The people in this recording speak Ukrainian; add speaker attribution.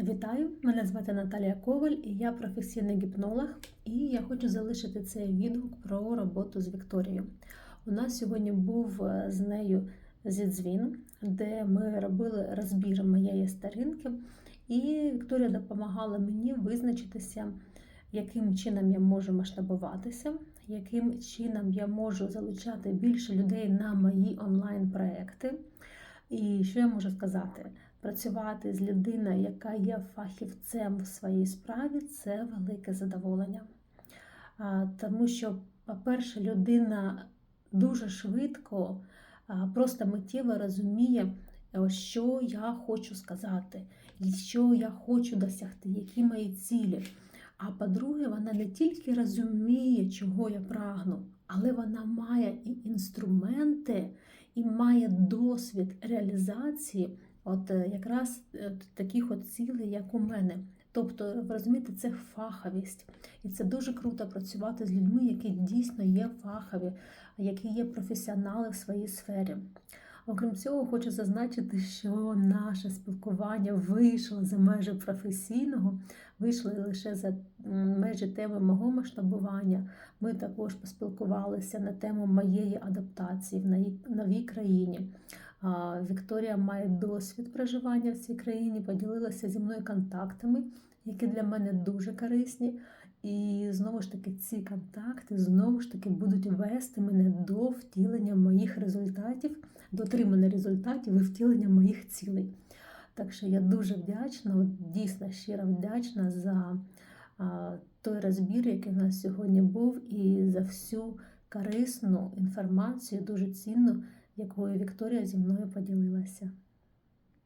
Speaker 1: Вітаю! Мене звати Наталія Коваль і я професійний гіпнолог. І я хочу залишити цей відгук про роботу з Вікторією. У нас сьогодні був е, з нею зідзвін, де ми робили розбір моєї сторінки, і Вікторія допомагала мені визначитися, яким чином я можу масштабуватися, яким чином я можу залучати більше людей на мої онлайн-проекти. І що я можу сказати? Працювати з людиною, яка є фахівцем в своїй справі, це велике задоволення. Тому що, по-перше, людина дуже швидко, просто миттєво розуміє, е, що я хочу сказати, що я хочу досягти, які мої цілі. А по-друге, вона не тільки розуміє, чого я прагну, але вона має і інструменти, і має досвід реалізації. От е, якраз е, таких от цілей, як у мене. Тобто, ви розумієте, це фаховість. І це дуже круто працювати з людьми, які дійсно є фахові, які є професіонали в своїй сфері. Окрім цього, хочу зазначити, що наше спілкування вийшло за межі професійного, вийшло лише за межі теми мого масштабування. Ми також поспілкувалися на тему моєї адаптації в новій країні. Вікторія має досвід проживання в цій країні, поділилася зі мною контактами, які для мене дуже корисні. І знову ж таки, ці контакти знову ж таки будуть вести мене до втілення моїх результатів, до отримання результатів і втілення моїх цілей. Так що я дуже вдячна, дійсно щиро вдячна за той розбір, який в нас сьогодні був, і за всю корисну інформацію, дуже цінну якою Вікторія зі мною поділилася.